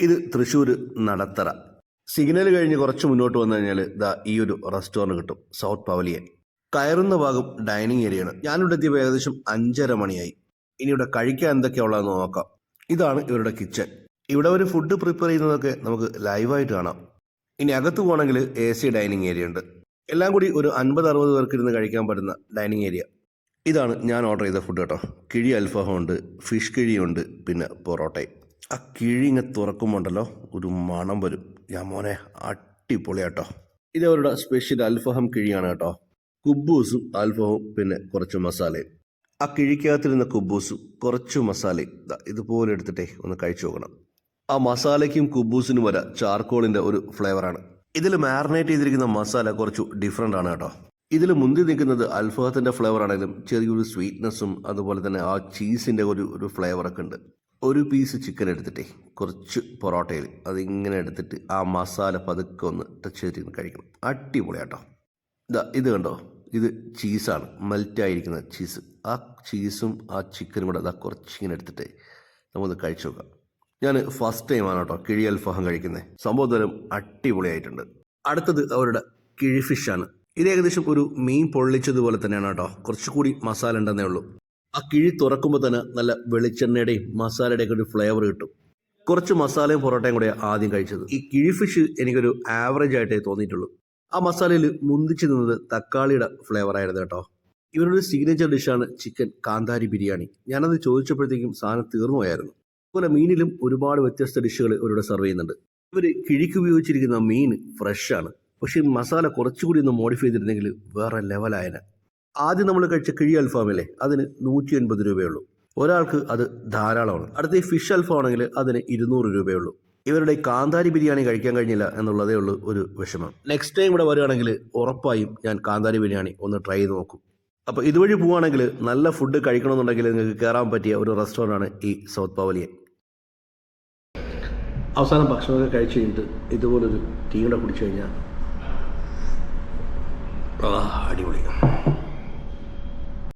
ഇത് തൃശ്ശൂർ നടത്തറ. സിഗ്നൽ കഴിഞ്ഞ് കുറച്ച് മുന്നോട്ട് വന്നു കഴിഞ്ഞാൽ ഇതാ ഈ ഒരു റെസ്റ്റോറന്റ് കിട്ടും. South pavilion. കയറുന്ന ഭാഗം ഡൈനിങ് ഏരിയയാണ് ഞാനിവിടെ എത്തിയപ്പോൾ ഏകദേശം അഞ്ചര മണിയായി. ഇനി ഇവിടെ കഴിക്കാൻ എന്തൊക്കെയാ ഉള്ളതെന്ന് നോക്കാം. ഇതാണ് ഇവരുടെ കിച്ചൺ ഇവിടെ ഒരു ഫുഡ് പ്രിപ്പയർ ചെയ്യുന്നതൊക്കെ നമുക്ക് ലൈവായിട്ട് കാണാം. ഇനി അകത്ത് പോകണമെങ്കിൽ എ സി ഡൈനിങ് ഏരിയ ഉണ്ട്. എല്ലാം കൂടി ഒരു അൻപത് അറുപത് പേർക്ക് ഇരുന്ന് കഴിക്കാൻ പറ്റുന്ന ഡൈനിങ് ഏരിയ ഇതാണ് ഞാൻ ഓർഡർ ചെയ്ത ഫുഡ് കേട്ടോ. കിഴി അൽഫഹമുണ്ട് ഫിഷ് കിഴിയുണ്ട് പിന്നെ പൊറോട്ടയും. ആ കിഴി ഇങ്ങനെ തുറക്കുമ്പോൾ ഉണ്ടല്ലോ ഒരു മണം വരും. ഞാൻ മോനെ അടിപൊളിയാട്ടോ. ഇത് അവരുടെ സ്പെഷ്യൽ അൽഫഹം കിഴിയാണ് കേട്ടോ. കുബൂസും അൽഫഹവും പിന്നെ കുറച്ച് മസാലയും. ആ കിഴിക്കകത്തിരുന്ന കുബൂസും കുറച്ച് മസാലയും ഇതുപോലെ എടുത്തിട്ടേ ഒന്ന് കഴിച്ചു നോക്കണം. ആ മസാലയ്ക്കും കുബൂസിനും വരെ ചാർക്കോളിന്റെ ഒരു ഫ്ലേവറാണ് ഇതിൽ മാറിനേറ്റ് ചെയ്തിരിക്കുന്ന മസാല കുറച്ച് ഡിഫറെന്റ് ആണ് കേട്ടോ. ഇതിൽ മുന്തി നിൽക്കുന്നത് അൽഫഹത്തിന്റെ ഫ്ലേവർ ആണെങ്കിലും ചെറിയൊരു സ്വീറ്റ്നെസ്സും അതുപോലെ തന്നെ ആ ചീസിന്റെ ഒരു ഒരു ഫ്ലേവറൊക്കെ ഉണ്ട്. ഒരു പീസ് ചിക്കൻ എടുത്തിട്ടേ കുറച്ച് പൊറോട്ടയിൽ അതിങ്ങനെ എടുത്തിട്ട് ആ മസാല പതുക്കെ ഒന്ന് ടച്ച് ചെയ്തിട്ട് കഴിക്കണം. അടിപൊളിയാട്ടോ. ഇതാ ഇത് കണ്ടോ? ഇത് ചീസാണ് മെൽറ്റായിരിക്കുന്ന ചീസ് ആ ചീസും ആ ചിക്കനും കൂടെ അതാ കുറച്ചിങ്ങനെ എടുത്തിട്ടേ നമുക്കൊന്ന് കഴിച്ചു നോക്കാം. ഞാൻ ഫസ്റ്റ് ടൈമാണ് കേട്ടോ കിഴി അൽഫാഹം കഴിക്കുന്നത് സംഭവം തരം അടിപൊളിയായിട്ടുണ്ട്. അടുത്തത് അവരുടെ കിഴി ഫിഷാണ് ഇത് ഏകദേശം ഒരു മീൻ പൊള്ളിച്ചതുപോലെ തന്നെയാണ് കേട്ടോ. കുറച്ചുകൂടി മസാല ഉണ്ടെന്നേ ഉള്ളൂ. ആ കിഴി തുറക്കുമ്പോൾ തന്നെ നല്ല വെളിച്ചെണ്ണയുടെയും മസാലയുടെയൊക്കെ ഒരു ഫ്ലേവർ കിട്ടും. കുറച്ച് മസാലയും പൊറോട്ടയും കൂടെ ആദ്യം കഴിച്ചത്. ഈ കിഴി ഫിഷ് എനിക്കൊരു ആവറേജ് ആയിട്ടേ തോന്നിയിട്ടുള്ളൂ. ആ മസാലയിൽ മുന്തിച്ച് നിന്നത് തക്കാളിയുടെ ഫ്ലേവർ ആയിരുന്നു കേട്ടോ. ഇവരുടെ സിഗ്നേച്ചർ ഡിഷാണ് ചിക്കൻ കാന്താരി ബിരിയാണി. ഞാനത് ചോദിച്ചപ്പോഴത്തേക്കും സാധനം തീർന്നു പോയായിരുന്നു. അതുപോലെ മീനിലും ഒരുപാട് വ്യത്യസ്ത ഡിഷുകൾ ഇവരുടെ സെർവ് ചെയ്യുന്നുണ്ട്. ഇവർ കിഴിക്ക് ഉപയോഗിച്ചിരിക്കുന്ന മീൻ ഫ്രഷ് ആണ്. പക്ഷേ മസാല കുറച്ചുകൂടി ഒന്ന് മോഡിഫൈ ചെയ്തിരുന്നെങ്കിൽ വേറെ ലെവലായന ആദ്യം നമ്മൾ കഴിച്ച കിഴി അൽഫാമില്ലേ അതിന് നൂറ്റി എൺപത് രൂപയുള്ളൂ. ഒരാൾക്ക് അത് ധാരാളമാണ്. അടുത്ത ഈ ഫിഷ് അൽഫാം ആണെങ്കിൽ അതിന് ഇരുന്നൂറ് രൂപയുള്ളൂ. ഇവരുടെ കാന്താരി ബിരിയാണി കഴിക്കാൻ കഴിഞ്ഞില്ല എന്നുള്ളതേ ഉള്ളൂ ഒരു വിഷമം. നെക്സ്റ്റ് ടൈം ഇവിടെ വരികയാണെങ്കിൽ ഉറപ്പായും ഞാൻ കാന്താരി ബിരിയാണി ഒന്ന് ട്രൈ ചെയ്ത് നോക്കും. അപ്പോൾ ഇതുവഴി പോവുകയാണെങ്കിൽ നല്ല ഫുഡ് കഴിക്കണമെന്നുണ്ടെങ്കിൽ നിങ്ങൾക്ക് കയറാൻ പറ്റിയ ഒരു റെസ്റ്റോറന്റ് ആണ് ഈ സൗത്ത് പവലിയൻ. അവസാനം ഭക്ഷണമൊക്കെ കഴിച്ച് കഴിഞ്ഞിട്ട് ഇതുപോലൊരു ടീ കൂടെ കുടിച്ചു കഴിഞ്ഞാൽ അടിപൊളിയാണ് അടിപൊളി.